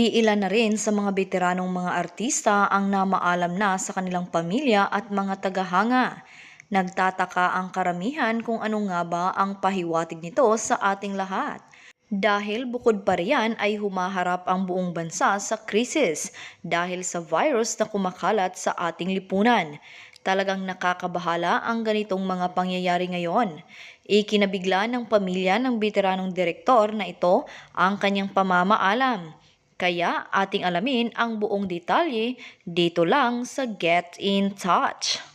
Iilan na rin sa mga veteranong mga artista ang namaalam na sa kanilang pamilya at mga tagahanga. Nagtataka ang karamihan kung ano nga ba ang pahiwatig nito sa ating lahat. Dahil bukod pa riyan ay humaharap ang buong bansa sa krisis dahil sa virus na kumakalat sa ating lipunan. Talagang nakakabahala ang ganitong mga pangyayari ngayon. Ikinabigla ng pamilya ng veteranong direktor na ito ang kanyang pamamaalam. Kaya ating alamin ang buong detalye dito lang sa Get in Touch.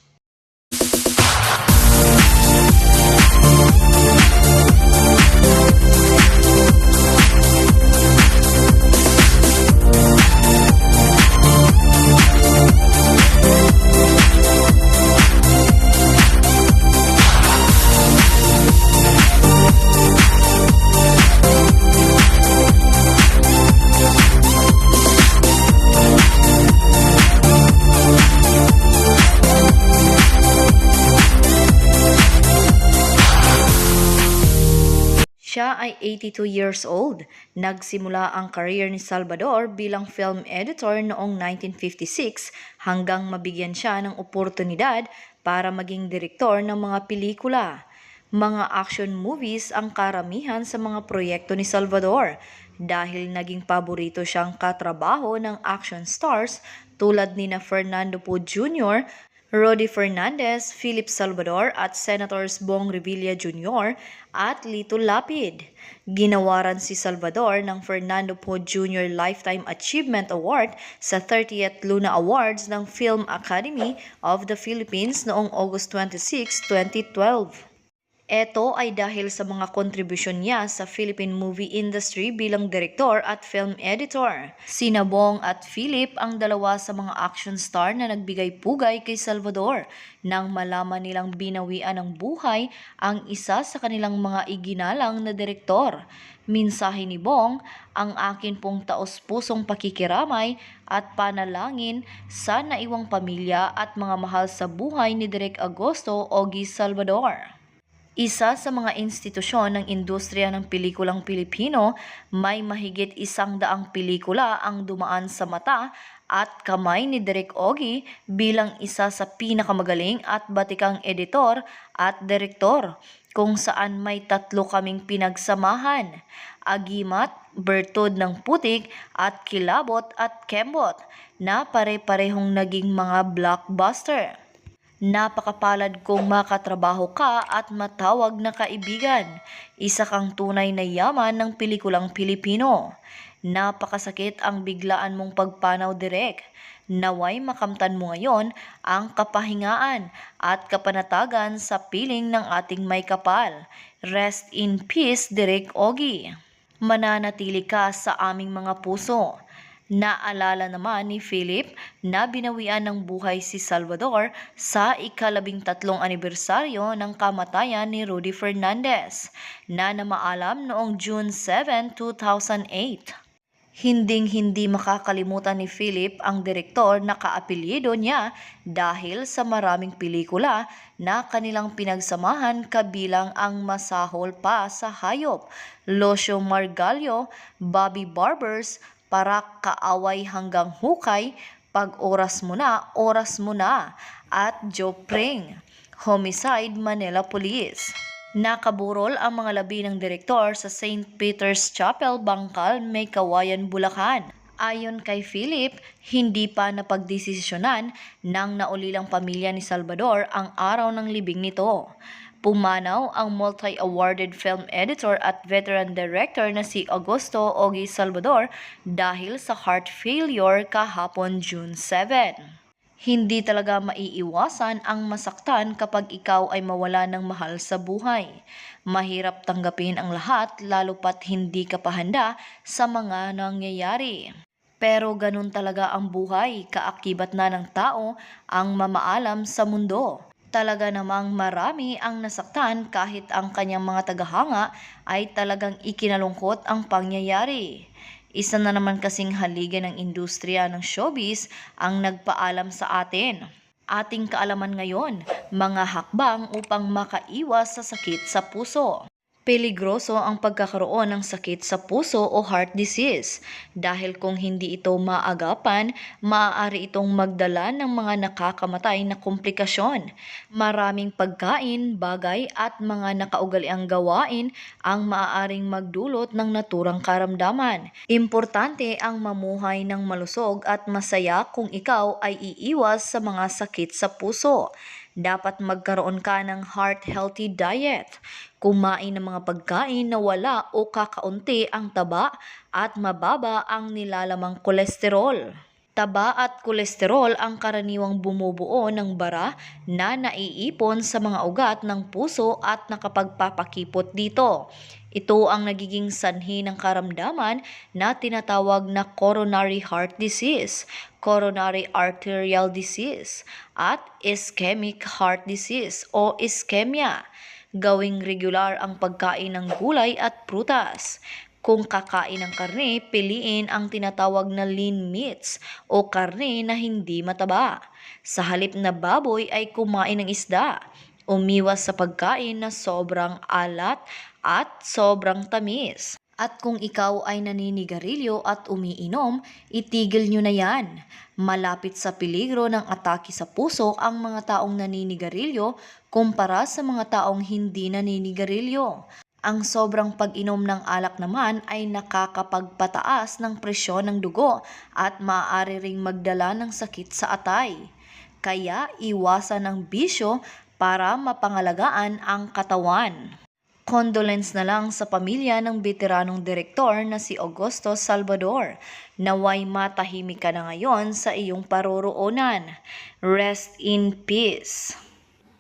Siya ay 82 years old. Nagsimula ang career ni Salvador bilang film editor noong 1956 hanggang mabigyan siya ng oportunidad para maging direktor ng mga pelikula. Mga action movies ang karamihan sa mga proyekto ni Salvador dahil naging paborito siyang katrabaho ng action stars tulad ni na Fernando Poe Jr., Rodi Fernandez, Philip Salvador at Senators Bong Revilla Jr. at Lito Lapid. Ginawaran si Salvador ng Fernando Poe Jr. Lifetime Achievement Award sa 30th Luna Awards ng Film Academy of the Philippines noong August 26, 2012. Ito ay dahil sa mga kontribusyon niya sa Philippine movie industry bilang direktor at film editor. Sina Bong at Philip ang dalawa sa mga action star na nagbigay pugay kay Salvador nang malaman nilang binawian ng buhay ang isa sa kanilang mga iginalang na direktor. Minsahe ni Bong, ang akin pong taos-pusong pakikiramay at panalangin sa naiwang pamilya at mga mahal sa buhay ni Direk Agosto Ogie Salvador. Isa sa mga institusyon ng industriya ng pelikulang Pilipino, may mahigit isang daang pelikula ang dumaan sa mata at kamay ni Direk Ogie bilang isa sa pinakamagaling at batikang editor at direktor kung saan may tatlo kaming pinagsamahan, Agimat, Bertod ng Putik at Kilabot at Kembot na pare-parehong naging mga blockbuster. Napakapalad kong makatrabaho ka at matawag na kaibigan. Isa kang tunay na yaman ng pelikulang Pilipino. Napakasakit ang biglaan mong pagpanaw direk. Naway makamtan mo ngayon ang kapahingaan at kapanatagan sa piling ng ating may kapal. Rest in peace, Direk Ogie. Mananatili ka sa aming mga puso. Naalala naman ni Philip na binawian ng buhay si Salvador sa ikalabing tatlong anibersaryo ng kamatayan ni Rudy Fernandez na namaalam noong June 7, 2008. Hinding-hindi makakalimutan ni Philip ang direktor na kaapelyido niya dahil sa maraming pelikula na kanilang pinagsamahan kabilang ang Masahol pa sa Hayop, Locio Margallo, Bobby Barbers, Parak Kaaway hanggang Hukay, Pag Oras Mo Na, Oras Mo Na, at Joe Pring, Homicide Manila Police. Nakaburol ang mga labi ng direktor sa St. Peter's Chapel, Bangkal, May Kawayan, Bulacan. Ayon kay Philip, hindi pa napagdesisyonan ng naulilang pamilya ni Salvador ang araw ng libing nito. Pumanaw ang multi-awarded film editor at veteran director na si Augusto Ogie Salvador dahil sa heart failure kahapon June 7. Hindi talaga maiiwasan ang masaktan kapag ikaw ay mawala ng mahal sa buhay. Mahirap tanggapin ang lahat lalo pat hindi ka pahanda sa mga nangyayari. Pero ganun talaga ang buhay, kaakibat na ng tao ang mamaalam sa mundo. Talaga namang marami ang nasaktan kahit ang kanyang mga tagahanga ay talagang ikinalungkot ang pangyayari. Isa na naman kasing haligan ng industriya ng showbiz ang nagpaalam sa atin. Ating kaalaman ngayon, mga hakbang upang makaiwas sa sakit sa puso. Peligroso ang pagkakaroon ng sakit sa puso o heart disease dahil kung hindi ito maagapan, maaari itong magdala ng mga nakakamatay na komplikasyon. Maraming pagkain, bagay at mga nakaugaliang gawain ang maaaring magdulot ng naturang karamdaman. Importante ang mamuhay ng malusog at masaya kung ikaw ay iiwas sa mga sakit sa puso. Dapat magkaroon ka ng heart-healthy diet. Kumain ng mga pagkain na wala o kakaunti ang taba at mababa ang nilalamang kolesterol. Taba at kolesterol ang karaniwang bumubuo ng bara na naiipon sa mga ugat ng puso at nakapagpapakipot dito. Ito ang nagiging sanhi ng karamdaman na tinatawag na coronary heart disease, coronary arterial disease, at ischemic heart disease o ischemia. Gawing regular ang pagkain ng gulay at prutas. Kung kakain ng karne, piliin ang tinatawag na lean meats o karne na hindi mataba. Sa halip na baboy ay kumain ng isda. Umiwas sa pagkain na sobrang alat at sobrang tamis. At kung ikaw ay naninigarilyo at umiinom, itigil nyo na yan. Malapit sa peligro ng atake sa puso ang mga taong naninigarilyo kumpara sa mga taong hindi naninigarilyo. Ang sobrang pag-inom ng alak naman ay nakakapagpataas ng presyon ng dugo at maaari ring magdala ng sakit sa atay. Kaya iwasan ang bisyo para mapangalagaan ang katawan. Condolence na lang sa pamilya ng veteranong direktor na si Augusto Salvador. Naway matahimik ka na ngayon sa iyong paroroonan. Rest in peace.